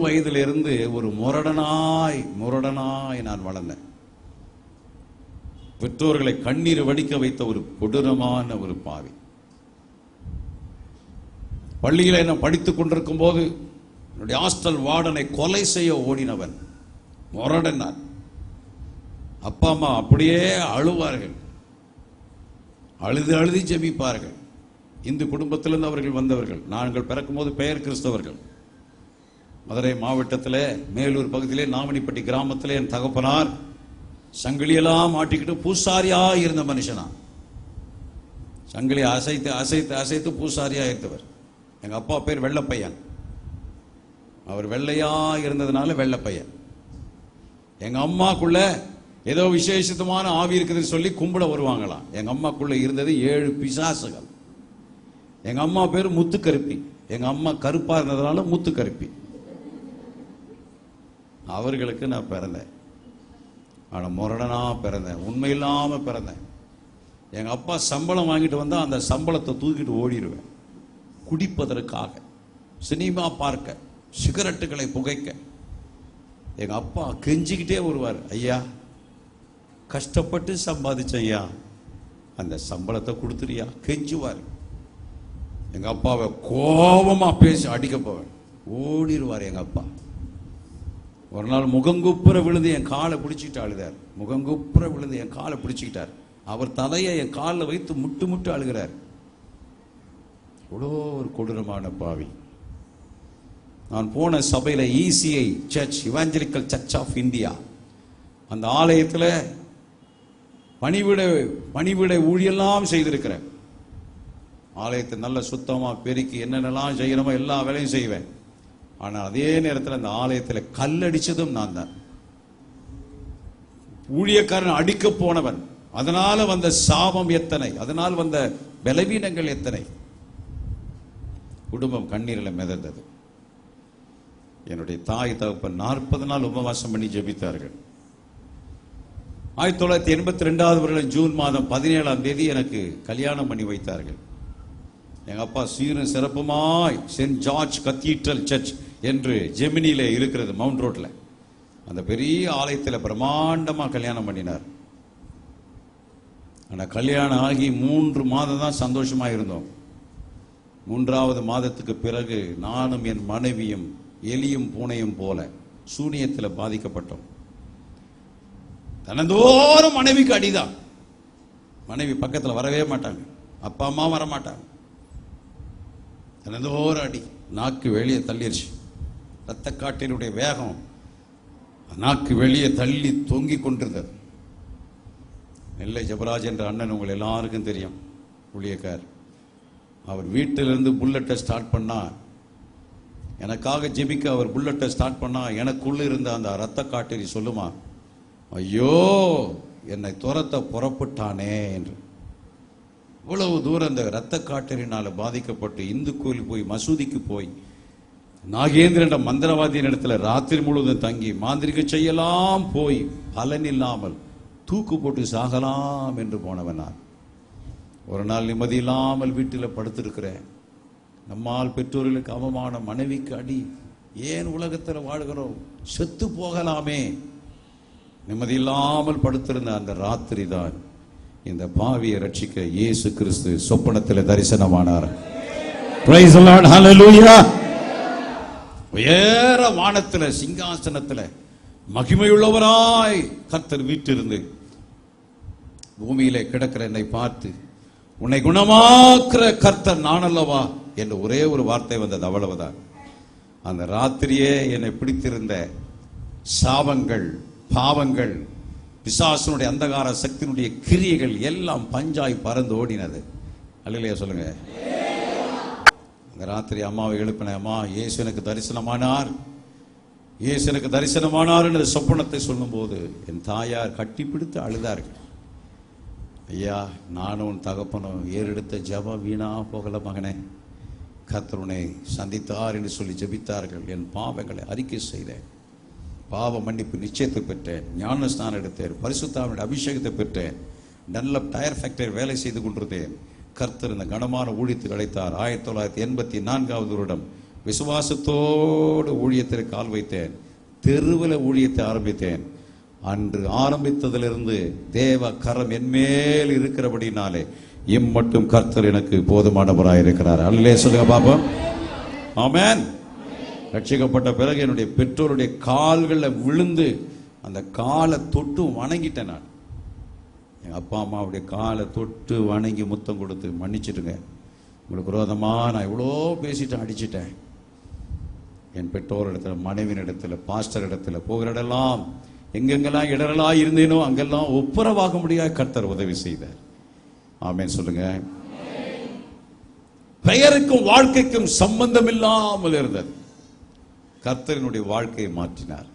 வயதிலிருந்து ஒரு முரடனாய் முரடனாய் நான் வளர்ந்தேன். பெற்றோர்களை கண்ணீர் வடிக்க வைத்த ஒரு கொடூரமான ஒரு பாவி. பள்ளியில் என்ன படித்துக் கொண்டிருக்கும் போது என்னுடைய ஹாஸ்டல் வார்டனை கொலை செய்ய ஓடினவன் முரடன் நான். அப்பா அம்மா அப்படியே அழுவார்கள். அழுது அழுதி ஜெபிப்பார்கள். இந்து குடும்பத்திலிருந்து அவர்கள் வந்தவர்கள். நாங்கள் பிறக்கும்போது பெயர் கிறிஸ்தவர்கள். மதுரை மாவட்டத்தில் மேலூர் பகுதியிலே நாமணிப்பட்டி கிராமத்தில் என் தகப்பனார் சங்கிலியெல்லாம் மாட்டிக்கிட்டு பூசாரியா இருந்த மனுஷனா. சங்கிலி அசைத்து அசைத்து அசைத்து பூசாரியா இருந்தவர். எங்க அப்பா பேர் வெள்ளப்பையன். அவர் வெள்ளையா இருந்ததுனால வெள்ளப்பையன். எங்க அம்மாக்குள்ள ஏதோ விசேஷத்தமான ஆவி இருக்குதுன்னு சொல்லி கும்பிட வருவாங்களாம். எங்க அம்மாக்குள்ள இருந்தது ஏழு பிசாசுகள். எங்க அம்மா பேர் முத்துக்கருப்பி. எங்க அம்மா கருப்பா இருந்ததுனால முத்துக்கருப்பி. அவர்களுக்கு நான் பிறந்தேன். ஆனால் முரடனாக பிறந்தேன். உண்மையில்லாமல் பிறந்தேன். எங்கள் அப்பா சம்பளம் வாங்கிட்டு வந்தால் அந்த சம்பளத்தை தூக்கிட்டு ஓடிடுவேன் குடிப்பதற்காக. சினிமா பார்க்க. சிகரெட்டுகளை புகைக்க. எங்கள் அப்பா கெஞ்சிக்கிட்டே வருவார். ஐயா கஷ்டப்பட்டு சம்பாதிச்சேன் ஐயா அந்த சம்பளத்தை கொடுத்துறியா? கெஞ்சுவார். எங்கள் அப்பாவை கோபமாக பேசி அடிக்க போவேன். ஓடிடுவார் எங்கள் அப்பா. ஒரு நாள் முகங்குப்புற விழுந்து என் காலை பிடிச்சிக்கிட்டு அழுதார் முகங்குப்புற விழுந்து என் காலை பிடிச்சிக்கிட்டார். அவர் தலையை என் காலில் வைத்து முட்டு முட்டு அழுகிறார். இவ்வளோ ஒரு கொடூரமான பாவி. நான் போன சபையில் ECI church Evangelical Church of India அந்த ஆலயத்தில் பணிவிட பணிவிட ஊழியெல்லாம் செய்திருக்கிறேன். ஆலயத்தை நல்ல சுத்தமாக பெருக்கி என்னென்னலாம் செய்யணுமோ எல்லா வேலையும் செய்வேன். ஆனால் அதே நேரத்தில் அந்த ஆலயத்தில் கல்லடிச்சதும் நான் தான். ஊழியக்காரன் அடிக்க போனவன். அதனால வந்த சாபம் எத்தனை? அதனால் வந்த பலவீனங்கள் எத்தனை? குடும்பம் கண்ணீரில் மிதந்தது. என்னுடைய தாய் தகப்பன் நாற்பது நாள் உபவாசம் பண்ணி ஜெபித்தார்கள். ஆயிரத்தி தொள்ளாயிரத்தி எண்பத்தி ரெண்டாவது வருடம் ஜூன் மாதம் பதினேழாம் தேதி எனக்கு கல்யாணம் பண்ணி வைத்தார்கள். எங்கள் அப்பா சீரும் சிறப்புமாய் சென்ட் ஜார்ஜ் கத்தீட்ரல் சர்ச் என்று ஜெமினியில் இருக்கிறது மவுண்ட் ரோட்ல அந்த பெரிய ஆலயத்தில் பிரம்மாண்டமாக கல்யாணம் பண்ணினார். ஆனால் கல்யாணம் ஆகி மூன்று மாதம் தான் சந்தோஷமாக இருந்தோம் மூன்றாவது மாதத்துக்கு பிறகு நானும் என் மனைவியும் எலியும் பூனையும் போல சூனியத்தில் பாதிக்கப்பட்டோம். தனந்தோறும் மனைவிக்கு அடிதான். மனைவி பக்கத்தில் வரவே மாட்டாங்க. அப்பா அம்மா வர மாட்டாங்க அடி. நாக்கு வெளியே தள்ளிருச்சு. ரத்தக்காட்டினுடைய வேகம் நாக்கு வெளியே தள்ளி தொங்கி கொண்டிருந்தது. நெல்லை ஜபராஜ் என்ற அண்ணன் உங்கள் எல்லாருக்கும் தெரியும் ஊழியக்கார். அவர் வீட்டிலிருந்து புல்லட்டை ஸ்டார்ட் பண்ணால் எனக்காக ஜெபிக்க அவர் புல்லட்டை ஸ்டார்ட் பண்ணால் எனக்குள்ளே இருந்த அந்த ரத்த காட்டேரி சொல்லுமா ஐயோ என்னை துரத்த புறப்பட்டானே என்று. இவ்வளவு தூரம் அந்த ரத்த காட்டறினால் பாதிக்கப்பட்டு இந்து கோயில் போய் மசூதிக்கு போய் நாகேந்திரன் மந்திரவாதியின் இடத்துல ராத்திரி முழுவதும் தங்கி மாந்திரிக செய்யலாம் போய் பலன் இல்லாமல் தூக்கு போட்டு சாகலாம் என்று போனவன் நான். ஒரு நாள் நிம்மதி இல்லாமல் வீட்டில் படுத்திருக்கிறேன். நம்மால் பெற்றோர்களுக்கு அவமானம் மனைவிக்கு அடி. ஏன் உலகத்தில் வாழ்கிறோம்? செத்து போகலாமே. நிம்மதி இல்லாமல் படுத்திருந்த அந்த ராத்திரி தான் இந்த பாவியை ரட்சிக்க இயேசு கிறிஸ்து சொப்பனத்தில் தரிசனமானார். Praise the Lord. உயர வானத்துல சிங்காசனத்துல மகிமையுள்ளவராய் கர்த்தர் வீட்டிருந்து பூமியிலே கிடக்கிற என்னை பார்த்து உன்னை குணமாக்குற கர்த்தர் நானல்லவா? என்று என்ற ஒரே ஒரு வார்த்தை வந்தது அவ்வளவுதான். அந்த ராத்திரியே என்னை பிடித்திருந்த சாபங்கள் பாவங்கள் பிசாசனுடைய அந்தகார சக்தியினுடைய கிரியைகள் எல்லாம் பஞ்சாய் பறந்து ஓடினது. அல்லையா சொல்லுங்க. ராத்திரி அம்மாவை எழுப்பின அம்மா இயேசு எனக்கு தரிசனமானார். இயேசு எனக்கு தரிசனமானார் என்ற சொப்பனத்தை சொல்லும்போது என் தாயார் கட்டிப்பிடித்து அழுதார்கள். ஐயா நானும் உன் தகப்பனும் ஏறெடுத்த ஜப வீணா போகல மகனே. கத்தருனை சந்தித்தார் என்று சொல்லி ஜெபித்தார்கள். என் பாவங்களை அறிக்கை செய்தேன். பாவ மன்னிப்பு நிச்சயத்தை பெற்றேன். ஞான ஸ்நானம் எடுத்தேன். பரிசுத்தாவினுடைய அபிஷேகத்தை பெற்றேன். நல்ல டயர் ஃபேக்டரி வேலை செய்து கொண்டிருந்தேன். கர்த்தர் இந்த கனமான ஊழியத்துக்கு அழைத்தார். ஆயிரத்தி தொள்ளாயிரத்தி எண்பத்தி நான்காவது வருடம் விசுவாசத்தோடு ஊழியத்தில் கால் வைத்தேன். தெருவில் ஊழியத்தை ஆரம்பித்தேன். அன்று ஆரம்பித்ததிலிருந்து தேவ கரம் என்மேல் இருக்கிறபடினாலே இம்மட்டும் கர்த்தர் எனக்கு போதுமானவராக இருக்கிறார். அல்லே சொல்லுங்க பாப்போம் ஆமேன். ரட்சிக்கப்பட்ட பிறகு என்னுடைய பெற்றோருடைய கால்களில் விழுந்து அந்த காலை தொட்டு வணங்கிட்டேன் நான். எங்கள் அப்பா அம்மாவுடைய காலை தொட்டு வணங்கி முத்தம் கொடுத்து மன்னிச்சிடுங்க. உங்களுக்கு விரோதமாக நான் எவ்வளோ பேசிட்டேன் அடிச்சிட்டேன். என் பெற்றோர் இடத்துல மனைவின் இடத்துல பாஸ்டர் இடத்துல போகிற இடெல்லாம் எங்கெங்கெல்லாம் இடரெல்லாம் இருந்தேனோ அங்கெல்லாம் ஒப்புரவாக முடியாத கர்த்தர் உதவி செய்தார். ஆமேன்னு சொல்லுங்க. பெயருக்கும் வாழ்க்கைக்கும் சம்பந்தம் இல்லாமல் இருந்தது. கர்த்தரினுடைய வாழ்க்கையை மாற்றினார்.